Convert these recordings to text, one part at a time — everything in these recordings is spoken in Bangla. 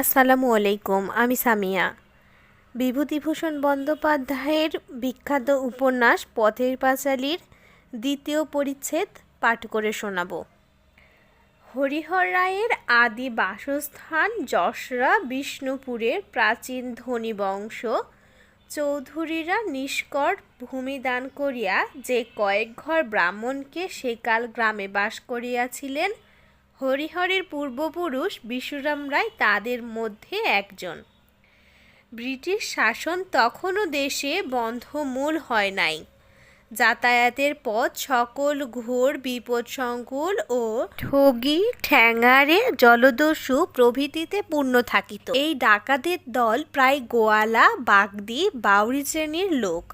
আসসালামু আলাইকুম, আমি সামিয়া। বিভূতিভূষণ বন্দ্যোপাধ্যায়ের বিখ্যাত উপন্যাস পথের পাঁচালীর দ্বিতীয় পরিচ্ছেদ পাঠ করে শোনাব। হরিহর রায়ের আদি বাসস্থান যশরা বিষ্ণুপুরের প্রাচীন ধনী বংশ। চৌধুরীরা নিষ্কর ভূমি দান করিয়া যে কয়েক ঘর ব্রাহ্মণকে সেকাল গ্রামে বাস করিয়াছিলেন হরিহরের পূর্বপুরুষ বিশুরাম রায় তাদের মধ্যে একজন। ব্রিটিশ শাসন তখনও দেশে বন্ধমূল হয় নাই। যাতায়াতের পথ সকল ঘোর বিপদসংকুল ও ঠগি ঠ্যাঙারে জলদস্যু প্রভৃতিতে পূর্ণ থাকিত। এই ডাকাতের দল প্রায় গোয়ালা, বাগদি বাউরি শ্রেণির লোক।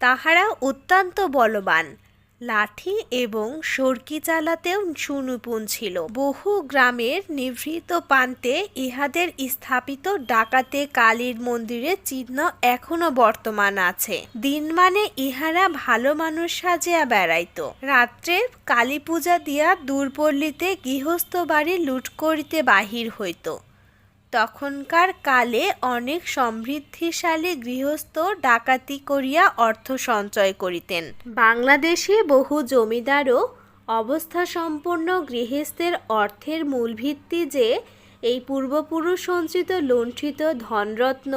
তাহারা অত্যন্ত বলবান। লাঠি এবং সরকি চালাতেও সুনিপুণ ছিল। বহু গ্রামের নিভৃত প্রান্তে ইহাদের স্থাপিত ডাকাতে কালীর মন্দিরের চিহ্ন এখনও বর্তমান আছে। দিন মানে ইহারা ভালো মানুষ সাজিয়া বেড়াইত। রাত্রে কালী পূজা দিয়া দূরপল্লীতে গৃহস্থ বাড়ি লুট করিতে বাহির হইত। তখনকার কালে অনেক সমৃদ্ধিশালী গৃহস্থ ডাকাতি করিয়া অর্থ সঞ্চয় করিতেন। বাংলাদেশে বহু জমিদারও অবস্থা সম্পন্ন গৃহস্থের অর্থের মূল ভিত্তি যে এই পূর্বপুরুষ সঞ্চিত লুণ্ঠিত ধনরত্ন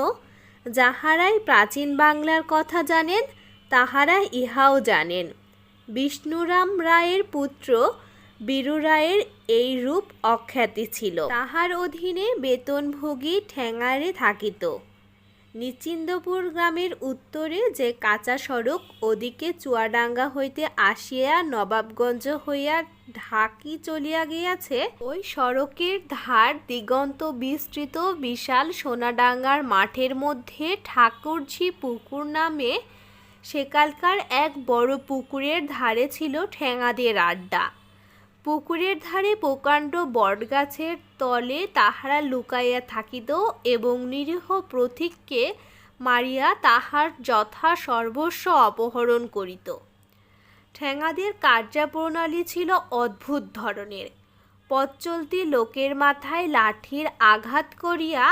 যাহারাই প্রাচীন বাংলার কথা জানেন তাহারা ইহাও জানেন। বিষ্ণুরাম রায়ের পুত্র বীরু রায়ের এই রূপ অখ্যাতি ছিল। তাহার অধীনে বেতনভোগী ঠ্যাঙারে থাকিত। নিচিন্দপুর গ্রামের উত্তরে যে কাঁচা সড়ক, ওদিকে চুয়াডাঙ্গা হইতে আসিয়া নবাবগঞ্জ হইয়া ঢাকি চলিয়া গিয়াছে, ওই সড়কের ধার দিগন্ত বিস্তৃত বিশাল সোনাডাঙ্গার মাঠের মধ্যে ঠাকুরঝি পুকুর নামে সেকালকার এক বড় পুকুরের ধারে ছিল ঠেঙাদের আড্ডা। পুকুরের ধারে প্রকাণ্ড বটগাছের তলে তাহারা লুকাইয়া থাকিত এবং নিরীহ প্রতীককে মারিয়া তাহার যথা সর্বস্ব অপহরণ করিত। ঠ্যাঙাদের কার্যপ্রণালী ছিল অদ্ভুত ধরনের। পথ চলতি লোকের মাথায় লাঠির আঘাত করিয়া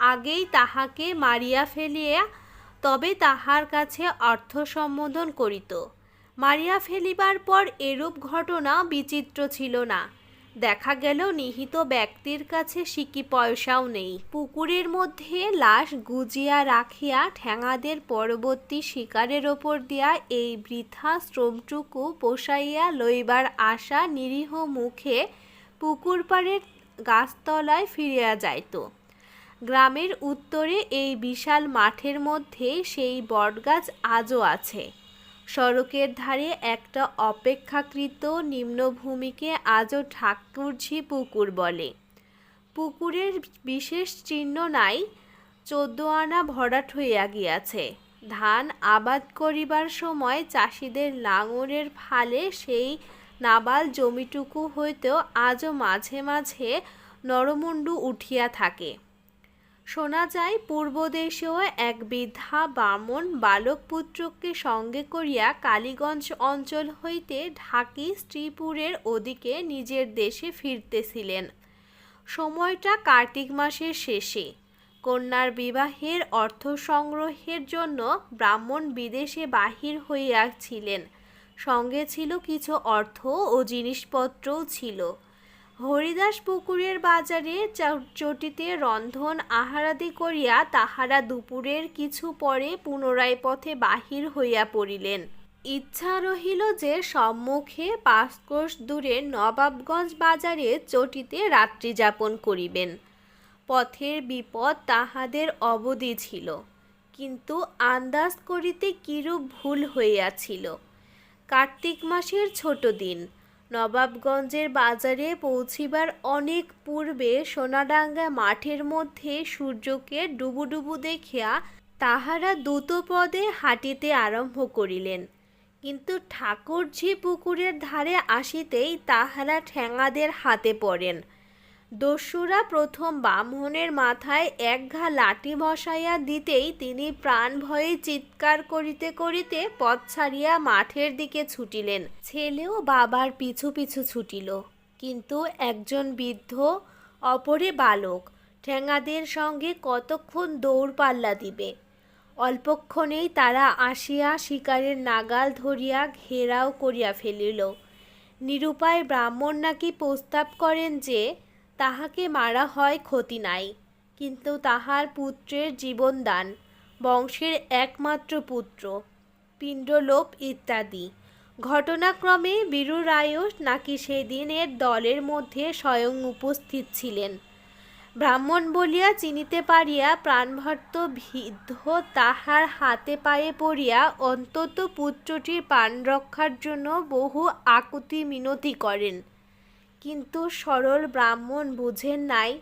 আগেই তাহাকে মারিয়া ফেলিয়া তবে তাহার কাছে অর্থ সম্বোধন করিত। মারিয়া ফেলিবার পর এরূপ ঘটনা বিচিত্র ছিল না। দেখা গেল নিহিত ব্যক্তির কাছে সিকি পয়সাও নেই। পুকুরের মধ্যে লাশ গুজিয়া রাখিয়া ঠ্যাঙাদের পরবর্তী শিকারের ওপর দিয়া এই বৃথা শ্রমটুকু পোষাইয়া লইবার আশা নিরীহ মুখে পুকুর পাড়ের গাছতলায় ফিরিয়া যাইত। গ্রামের উত্তরে এই বিশাল মাঠের মধ্যে সেই বটগাছ আজও আছে। সড়কের ধারে একটা অপেক্ষাকৃত নিম্নভূমিকে আজও ঠাকুরঝি পুকুর বলে। পুকুরের বিশেষ চিহ্ন নাই চোদ্দ আনা ভরাট হইয়া গিয়াছে ধান আবাদ করিবার সময় চাষিদের লাঙলের ফালে সেই নাবাল জমিটুকু হইতেও আজও মাঝে মাঝে নরমুণ্ডু উঠিয়া থাকে। শোনা যায় পূর্বদেশেও এক বৃদ্ধা বামন বালক পুত্রকে সঙ্গে করিয়া কালীগঞ্জ অঞ্চল হইতে ঢাকি শ্রীপুরের ওদিকে নিজের দেশে ফিরতেছিলেন। সময়টা কার্তিক মাসের শেষে। কন্যার বিবাহের অর্থ সংগ্রহের জন্য ব্রাহ্মণ বিদেশে বাহির হইয়াছিলেন। সঙ্গে ছিল কিছু অর্থ ও জিনিসপত্রও ছিল। হরিদাস পুকুরের বাজারে চটিতে রন্ধন আহারাদি করিয়া তাহারা দুপুরের কিছু পরে পুনরায় পথে বাহির হইয়া পড়িলেন। ইচ্ছা রহিল যে সম্মুখে পাঁচ কোষ দূরে নবাবগঞ্জ বাজারে চটিতে রাত্রি যাপন করিবেন। পথের বিপদ তাহাদের অবধি ছিল, কিন্তু আন্দাজ করিতে কিরূপ ভুল হইয়াছিল। কার্তিক মাসের ছোট দিন নবাবগঞ্জের বাজারে পৌঁছিবার অনেক পূর্বে সোনাডাঙ্গা মাঠের মধ্যে সূর্যকে ডুবুডুবু দেখিয়া তাহারা দ্রুতপদে হাঁটিতে আরম্ভ করিলেন। কিন্তু ঠাকুরঝি পুকুরের ধারে আসিতেই তাহারা ঠ্যাঙাদের হাতে পড়েন। দস্যুরা প্রথম ব্রাহ্মণের মাথায় এক ঘা লাঠি বসাইয়া দিতেই তিনি প্রাণ ভয়ে চিৎকার করিতে করিতে পথ ছাড়িয়া মাঠের দিকে ছুটিলেন। ছেলেও বাবার পিছু পিছু ছুটিল। কিন্তু একজন বৃদ্ধ, অপরে বালক ঠ্যাঙাদের সঙ্গে কতক্ষণ দৌড় পাল্লা দিবে? অল্পক্ষণেই তারা আসিয়া শিকারের নাগাল ধরিয়া ঘেরাও করিয়া ফেলিল। নিরুপায় ব্রাহ্মণ নাকি প্রস্তাব করেন যে তাহাকে মারা হয় ক্ষতি নাই, কিন্তু তাহার পুত্রের জীবনদান বংশের একমাত্র পুত্র, পিণ্ডলোপ ইত্যাদি। ঘটনাক্রমে বীরু রায়ও নাকি সেদিনের দলের মধ্যে স্বয়ং উপস্থিত ছিলেন। ব্রাহ্মণ বলিয়া চিনিতে পারিয়া প্রাণভর্ত ভিদ্ধ তাহার হাতে পায়ে পড়িয়া অন্তত পুত্রটির প্রাণ রক্ষার জন্য বহু আকুতি মিনতি করেন। কিন্তু সরল ব্রাহ্মণ বুঝেন নাই,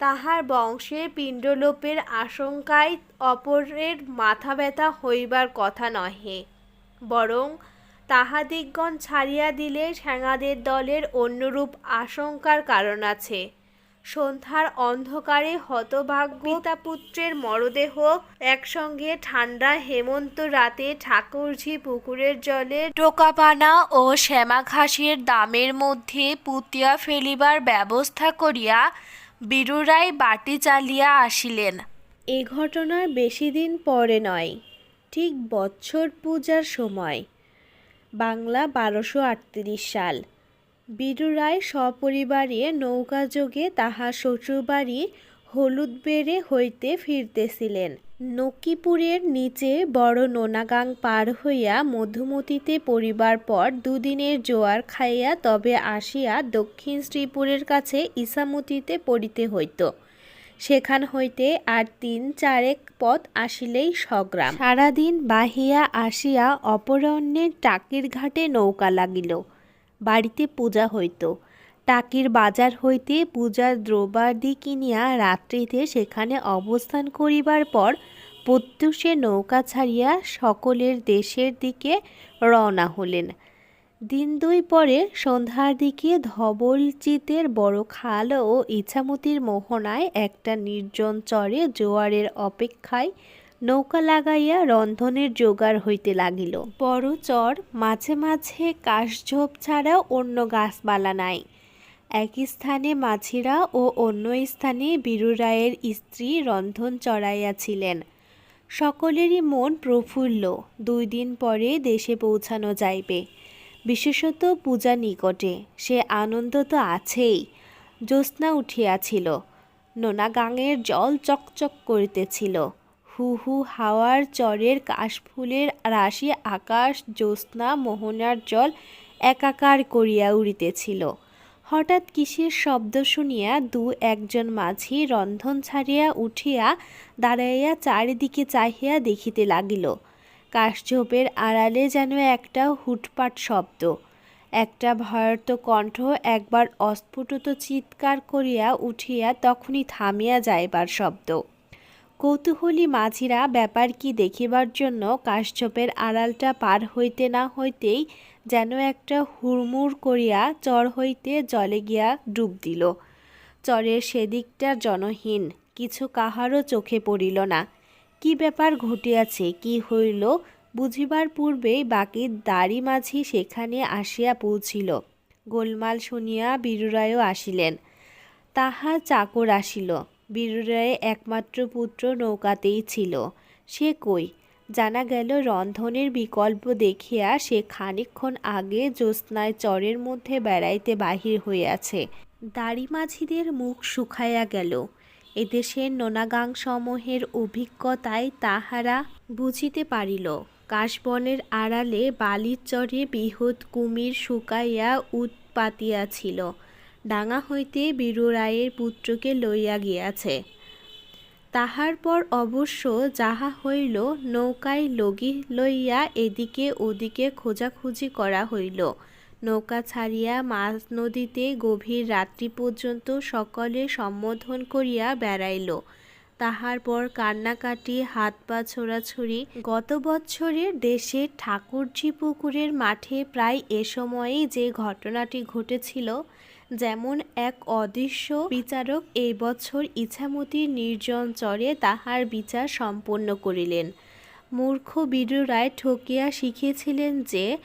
তাহার বংশে পিণ্ডলোপের আশঙ্কায় অপরের মাথা ব্যথা হইবার কথা নহে, বরং তাহাদিগণ ছাড়িয়া দিলে ঠ্যাঙাদের দলের অন্যরূপ আশঙ্কার কারণ আছে। সন্ধ্যার অন্ধকারে হতভাগ্য পিতা পুত্রের মরদেহ একসঙ্গে ঠান্ডা হেমন্ত রাতে ঠাকুরঝি পুকুরের জলে টোকাপানা ও শ্যামা ঘাসের দামের মধ্যে পুতিয়া ফেলিবার ব্যবস্থা করিয়া বীরুরাই বাটি চালিয়া আসিলেন। এ ঘটনার বেশি দিন পরে নয়, ঠিক বৎসর পূজার সময়, বাংলা বারোশো আটত্রিশ সাল। বীরু রায় সপরিবারে নৌকাযোগে তাহা শ্বশুরবাড়ি হলুদবেড়ে হইতে ফিরতেছিলেন। নকিপুরের নিচে বড় নোনাগাং পার হইয়া মধুমতিতে পড়িবার পর দুদিনের জোয়ার খাইয়া তবে আসিয়া দক্ষিণ শ্রীপুরের কাছে ইসামতিতে পড়িতে হইত। সেখান হইতে আর তিন চারেক পথ আসিলেই সগ্রাম। সারাদিন বাহিয়া আসিয়া অপরাহ্নের টাকির ঘাটে নৌকা লাগিল। বাড়িতে পূজা হইত। টাকির বাজার হইতে পূজার দ্রব্যাদি কিনিয়া রাত্রিতে সেখানে অবস্থান করিবার পর প্রত্যুষে নৌকা ছাড়িয়া সকলের দেশের দিকে রওনা হলেন। দিন দুই পরে সন্ধ্যার দিকে ধবলচিতের বড় খাল ও ইছামতির মোহনায় একটা নির্জন চরে জোয়ারের অপেক্ষায় নৌকা লাগাইয়া রন্ধনের জোগাড় হইতে লাগিল। বড় চর মাঝে মাঝে কাশঝোপ ছাড়া অন্য গাছপালা নাই। এক স্থানে মাঝিরা ও অন্য স্থানে বীরুরায়ের স্ত্রী রন্ধন চড়াইয়াছিলেন। সকলেরই মন প্রফুল্ল। দুই দিন পরে দেশে পৌঁছানো যাইবে। বিশেষত পূজা নিকটে। সে আনন্দ তো আছেই। জ্যোৎস্না উঠিয়াছিল। নোনাগাঙের জল চকচক করিতেছিল। হু হু হাওয়ার চরের কাশফুলের রাশি আকাশ, জ্যোৎস্না, মোহনার জল একাকার করিয়া উড়িতেছিল। হঠাৎ কিসের শব্দ শুনিয়া দু একজন মাঝি রন্ধন ছাড়িয়া উঠিয়া দাঁড়াইয়া চারিদিকে চাহিয়া দেখিতে লাগিল। কাশঝোপের আড়ালে যেন একটা হুটপাট শব্দ। একটা ভয়ত কণ্ঠ একবার অস্ফুটত চিৎকার করিয়া উঠিয়া তখনই থামিয়া যাইবার শব্দ। কৌতূহলী মাঝিরা ব্যাপার কি দেখিবার জন্য কাশঝোপের আড়ালটা পার হইতে না হইতেই যেন একটা হুড়মুড় করিয়া চর হইতে জলে গিয়া ডুব দিল। চরের সেদিকটা জনহীন, কিছু কাহারও চোখে পড়িল না। কি ব্যাপার ঘটিয়াছে, কি হইল, বুঝিবার পূর্বেই বাকি দাড়ি মাঝি সেখানে আসিয়া পৌঁছিল। গোলমাল শুনিয়া বীরুরায়ও আসিলেন। তাহার চাকর আসিল। বীরুরায় একমাত্র পুত্র নৌকাতেই ছিল। সে কই? জানা গেল রন্ধনের বিকল্প দেখিয়া সে খানিকক্ষণ আগে জ্যোৎস্নায় চরের মধ্যে বেড়াইতে বাহির হইয়াছে। দাড়ি মাঝিদের মুখ শুকাইয়া গেল। এদেশের নোনাগাং সমূহের অভিজ্ঞতায় তাহারা বুঝিতে পারিল। কাশবনের আড়ালে বালির চরে বৃহৎ কুমির শুকাইয়া উৎপাতিয়াছিল ডাঙা হইতে বীরু রায়ের পুত্রকে লইয়া গিয়াছে। তাহার পর অবশ্য যাহা হইল, নৌকায় লগি লইয়া এদিকে ওদিকে খোঁজাখুঁজি করা হইল। নৌকা ছাড়িয়া মাঝ নদীতে গভীর রাত্রি পর্যন্ত সকলে সম্বোধন করিয়া বেড়াইল। তাহার পর কান্নাকাটি হাত পা ছোড়াছুড়ি। গত বৎসরের দেশের ঠাকুরজি পুকুরের মাঠে প্রায় এ সময়েই যে ঘটনাটি ঘটেছিল যেমন এক অদৃশ্য বিচারক এই বছর ইছামতির নির্জন চরে তাহার বিচার সম্পন্ন করিলেন। মূর্খ বীরু রায় ঠকিয়া শিখিয়েছিলেন যে,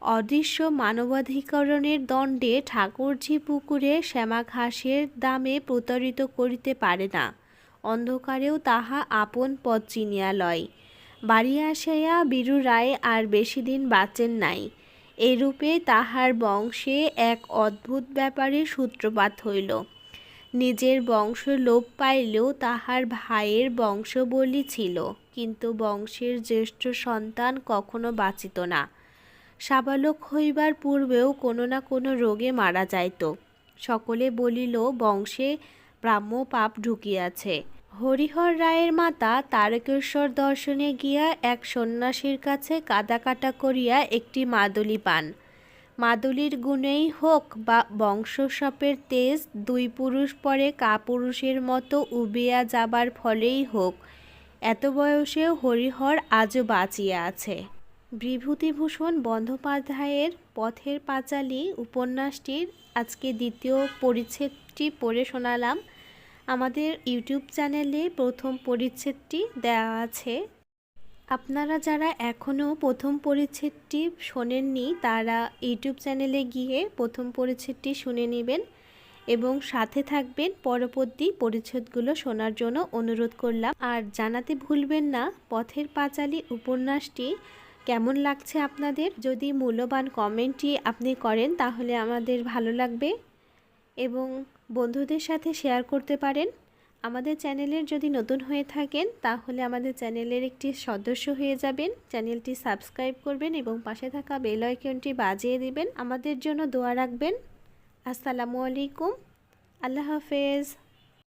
অদৃশ্য মানবাধিকরণের দণ্ডে ঠাকুরজি পুকুরে শ্যামা ঘাসের দামে প্রতারিত করিতে পারে না। অন্ধকারেও তাহা আপন পথ চিনিয়া লয়। বাড়ি আসিয়া বীরু রায় আর বেশি দিন বাঁচেন নাই। এরূপে তাহার বংশে এক অদ্ভুত ব্যাপারে সূত্রপাত হইল। নিজের বংশ লোপ পাইলেও তাহার ভাইয়ের বংশবলী ছিল, কিন্তু বংশের জ্যেষ্ঠ সন্তান কখনো বাঁচিত না। সাবালক হইবার পূর্বেও কোনো না কোনো রোগে মারা যাইত। সকলে বলিল, বংশে ব্রাহ্ম পাপ ঢুকিয়াছে। হরিহর রায়ের মাতা তারকেশ্বর দর্শনে গিয়া এক সন্ন্যাসীর কাছে কাটা করিয়া একটি মাদুলি পান। মাদুলির গুণেই হোক বা বংশসপের তেজ, দুই পুরুষ পরে কাপুরুষের মতো উবিয়া যাবার ফলেই হোক, এত বয়সেও হরিহর আজও বাঁচিয়া আছে। বিভূতিভূষণ বন্দ্যোপাধ্যায়ের পথের পাঁচালী উপন্যাসটির আজকে দ্বিতীয় পরিচ্ছেদটি পড়ে শোনালাম। আমাদের ইউটিউব চ্যানেলে প্রথম পরিচ্ছেদটি দেওয়া আছে। আপনারা যারা এখনও প্রথম পরিচ্ছেদটি শোনেননি, তারা ইউটিউব চ্যানেলে গিয়ে প্রথম পরিচ্ছেদটি শুনে নেবেন এবং সাথে থাকবেন পরবর্তী পরিচ্ছেদগুলো শোনার জন্য অনুরোধ করলাম। আর জানাতে ভুলবেন না, পথের পাঁচালী উপন্যাসটি কেমন লাগছে আপনাদের? যদি মূল্যবান কমেন্টটি আপনি করেন, তাহলে আমাদের ভালো লাগবে। এবং বন্ধুদের সাথে শেয়ার করতে পারেন। আমাদের চ্যানেলের যদি নতুন হয়ে থাকেন, তাহলে আমাদের চ্যানেলের একটি সদস্য হয়ে যাবেন। চ্যানেলটি সাবস্ক্রাইব করবেন এবং পাশে থাকা বেল আইকনটি বাজিয়ে দিবেন। আমাদের জন্য দোয়া রাখবেন। আসসালামু আলাইকুম। আল্লাহ হাফেজ।